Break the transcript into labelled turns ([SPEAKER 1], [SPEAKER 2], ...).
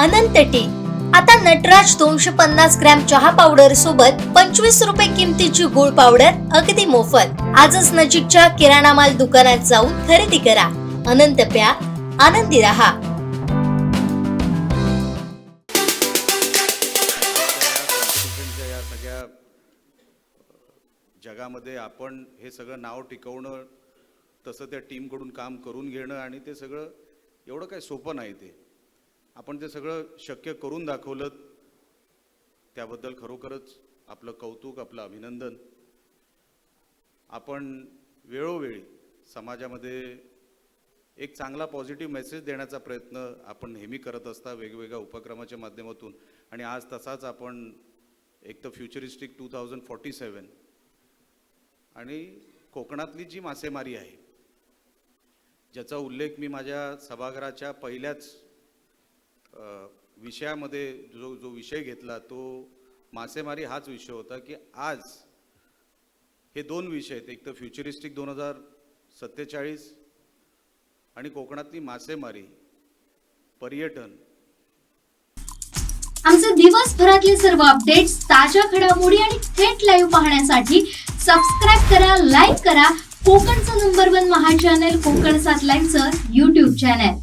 [SPEAKER 1] अनंत T. आता नटराज दोनशे पन्नास ग्रॅम चहा पावडर सोबत पंचवीस रुपये किमतीची गुळ पावडर अगदी मोफत. आजच नजीकच्या किराणा माल दुकानात जाऊन खरेदी करा. अनंत प्या. आनंदी रहा.
[SPEAKER 2] या जगामध्ये आपण हे सगळं नाव टिकवणं तसं त्या टीमकडून काम करून घेणं आणि ते सगळं एवढं काही सोपं नाही ते. आपण ते सगळं शक्य करून दाखवलं त्याबद्दल खरोखरच आपलं कौतुक आपलं अभिनंदन. आपण वेळोवेळी समाजामध्ये एक चांगला पॉझिटिव्ह मेसेज देण्याचा प्रयत्न आपण नेहमी करत असता वेगवेगळ्या उपक्रमाच्या माध्यमातून. आणि आज तसाच आपण एक तर futuristic two thousand forty seven आणि कोकणातली जी मासेमारी आहे ज्याचा उल्लेख मी माझ्या सभागृहाच्या पहिल्याच विषयामध्ये जो जो विषय घेतला तो मासेमारी हाच विषय होता की आज हे दोन विषय आहेत. एक तर फ्युचरिस्टिक दोन हजार सत्तेचाळीस आणि कोकणातली मासेमारी पर्यटन.
[SPEAKER 3] आमचे दिवसभरातले सर्व अपडेट्स ताज्या घडामोडी आणि थेट लाईव्ह पाहण्यासाठी सबस्क्राईब करा लाईक करा. कोकणचं number one Maha channel Konkan सात लाईव्हचं युट्यूब चॅनल